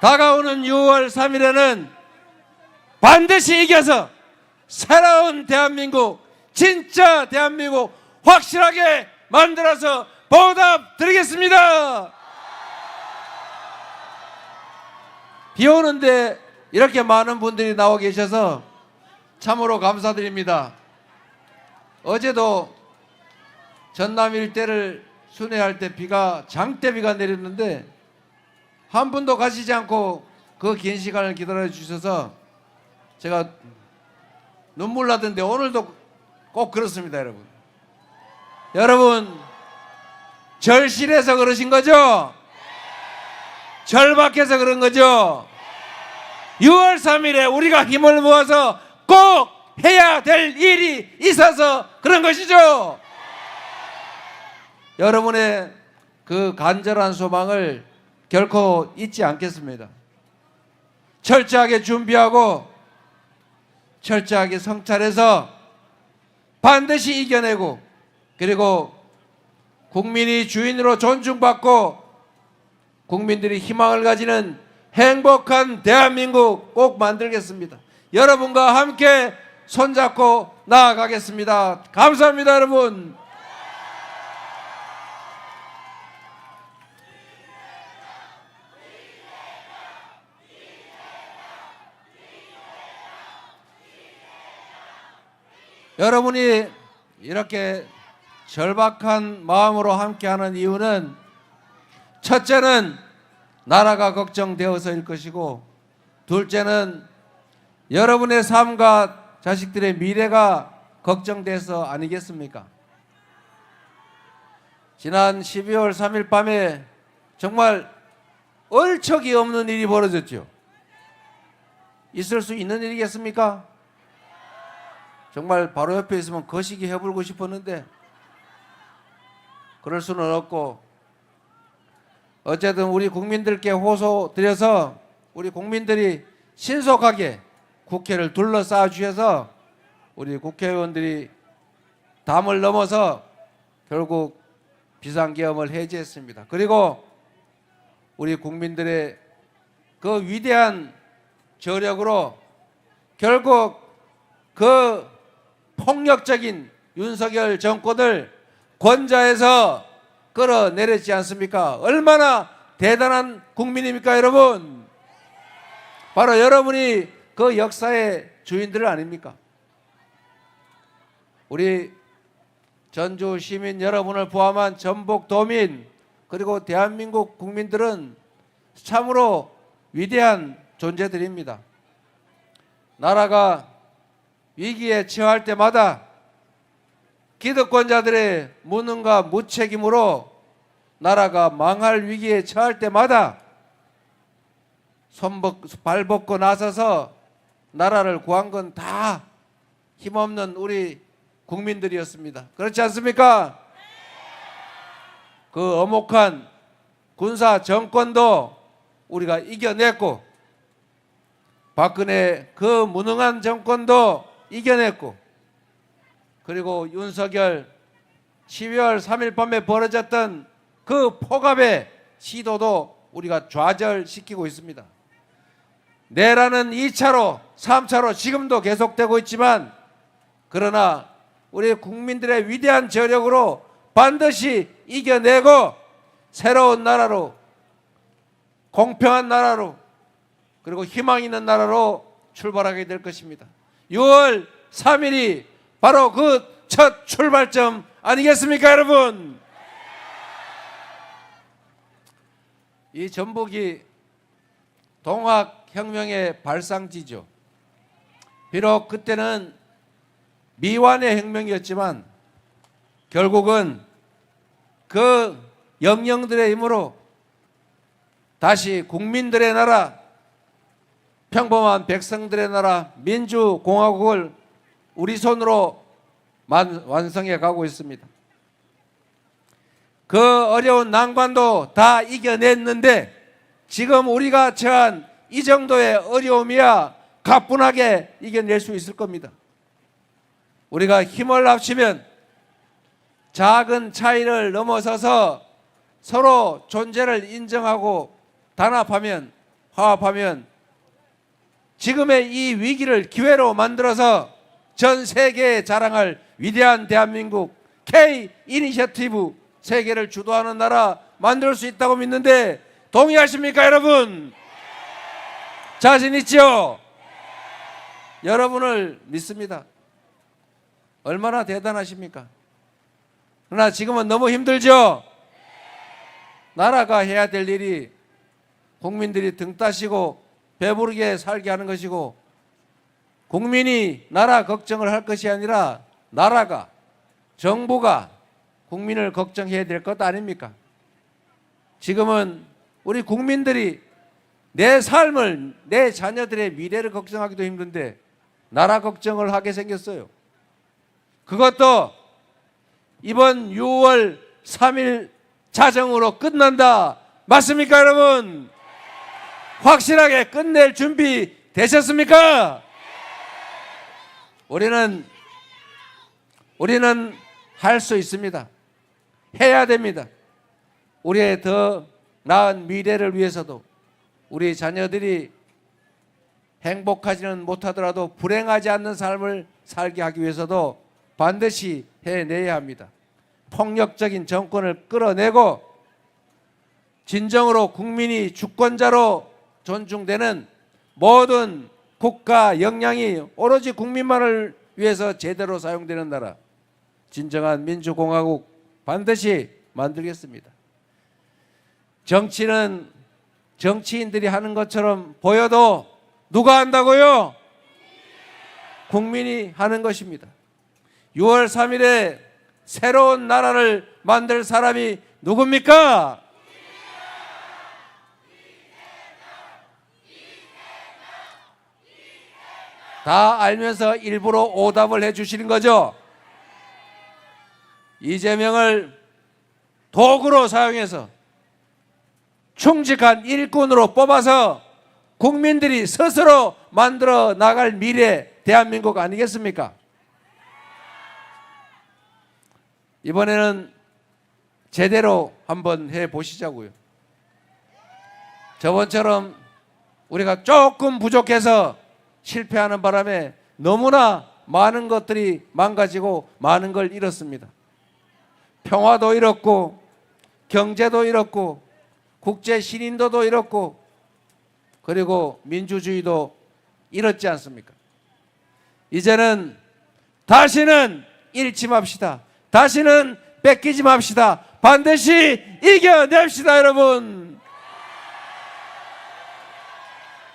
다가오는 6월 3일에는 반드시 이겨서 새로운 대한민국, 진짜 대한민국 확실하게 만들어서 보답 드리겠습니다. 비 오는데 이렇게 많은 분들이 나와 계셔서 참으로 감사드립니다. 어제도 전남 일대를 순회할 때 비가 장대비가 내렸는데 한 분도 가시지 않고 그 긴 시간을 기다려 주셔서 제가 눈물 나던데 오늘도 꼭 그렇습니다, 여러분. 여러분 절실해서 그러신 거죠? 절박해서 그런 거죠? 6월 3일에 우리가 힘을 모아서 꼭 해야 될 일이 있어서 그런 것이죠. 여러분의 그 간절한 소망을 결코 잊지 않겠습니다. 철저하게 준비하고 철저하게 성찰해서 반드시 이겨내고 그리고 국민이 주인으로 존중받고 국민들이 희망을 가지는 행복한 대한민국 꼭 만들겠습니다. 여러분과 함께 손잡고 나아가겠습니다. 감사합니다, 여러분. 여러분이 이렇게 절박한 마음으로 함께하는 이유는 첫째는 나라가 걱정되어서일 것이고 둘째는 여러분의 삶과 자식들의 미래가 걱정돼서 아니겠습니까? 지난 12월 3일 밤에 정말 얼척이 없는 일이 벌어졌죠. 있을 수 있는 일이겠습니까? 정말 바로 옆에 있으면 거시기 해불고 싶었는데 그럴 수는 없고 어쨌든 우리 국민들께 호소 드려서 우리 국민들이 신속하게 국회를 둘러싸 주셔서 우리 국회의원들이 담을 넘어서 결국 비상계엄을 해제했습니다. 그리고 우리 국민들의 그 위대한 저력으로 결국 그 폭력적인 윤석열 정권을 권좌해서 끌어내렸지 않습니까? 얼마나 대단한 국민입니까, 여러분? 바로 여러분이 그 역사의 주인들 아닙니까? 우리 전주 시민 여러분을 포함한 전북 도민 그리고 대한민국 국민들은 참으로 위대한 존재들입니다. 나라가 위기에 처할 때마다 기득권자들의 무능과 무책임으로 나라가 망할 위기에 처할 때마다 손벗, 발 벗고 나서서 나라를 구한 건 다 힘없는 우리 국민들이었습니다. 그렇지 않습니까? 그 어목한 군사 정권도 우리가 이겨냈고 박근혜 그 무능한 정권도 이겨냈고 그리고 윤석열 12월 3일 밤에 벌어졌던 그 폭압의 시도도 우리가 좌절시키고 있습니다. 내라는 2차로, 3차로 지금도 계속되고 있지만 그러나 우리 국민들의 위대한 저력으로 반드시 이겨내고 새로운 나라로 공평한 나라로 그리고 희망 있는 나라로 출발하게 될 것입니다. 6월 3일이 바로 그 첫 출발점 아니겠습니까, 여러분? 이 전북이 동학혁명의 발상지죠. 비록 그때는 미완의 혁명이었지만 결국은 그 영령들의 힘으로 다시 국민들의 나라, 평범한 백성들의 나라, 민주공화국을 우리 손으로 만- 완성해 가고 있습니다. 그 어려운 난관도 다 이겨냈는데 지금 우리가 처한 이 정도의 어려움이야 가뿐하게 이겨낼 수 있을 겁니다. 우리가 힘을 합치면 작은 차이를 넘어서서 서로 존재를 인정하고 단합하면 화합하면 지금의 이 위기를 기회로 만들어서 전 세계에 자랑할 위대한 대한민국 K 이니셔티브 세계를 주도하는 나라 만들 수 있다고 믿는데 동의하십니까 여러분? 자신 있죠? 여러분을 믿습니다. 얼마나 대단하십니까? 그러나 지금은 너무 힘들죠? 나라가 해야 될 일이 국민들이 등 따시고 배부르게 살게 하는 것이고 국민이 나라 걱정을 할 것이 아니라 나라가 정부가 국민을 걱정해야 될 것 아닙니까? 지금은 우리 국민들이 내 삶을 내 자녀들의 미래를 걱정하기도 힘든데 나라 걱정을 하게 생겼어요. 그것도 이번 6월 3일 자정으로 끝난다. 맞습니까, 여러분? 확실하게 끝낼 준비 되셨습니까? 우리는 우리는 할 수 있습니다. 해야 됩니다. 우리의 더 나은 미래를 위해서도 우리 자녀들이 행복하지는 못하더라도 불행하지 않는 삶을 살게 하기 위해서도 반드시 해내야 합니다. 폭력적인 정권을 끌어내고 진정으로 국민이 주권자로 존중되는 모든 국가 역량이 오로지 국민만을 위해서 제대로 사용되는 나라 진정한 민주공화국 반드시 만들겠습니다. 정치는 정치인들이 하는 것처럼 보여도 누가 한다고요? 국민이 하는 것입니다. 6월 3일에 새로운 나라를 만들 사람이 누굽니까? 다 알면서 일부러 오답을 해 주시는 거죠. 이재명을 도구로 사용해서 충직한 일꾼으로 뽑아서 국민들이 스스로 만들어 나갈 미래 대한민국 아니겠습니까? 이번에는 제대로 한번 해 보시자고요. 저번처럼 우리가 조금 부족해서 실패하는 바람에 너무나 많은 것들이 망가지고 많은 걸 잃었습니다. 평화도 잃었고 경제도 잃었고 국제 신인도도 잃었고 그리고 민주주의도 잃었지 않습니까? 이제는 다시는 잃지 맙시다. 다시는 뺏기지 맙시다. 반드시 이겨냅시다, 여러분.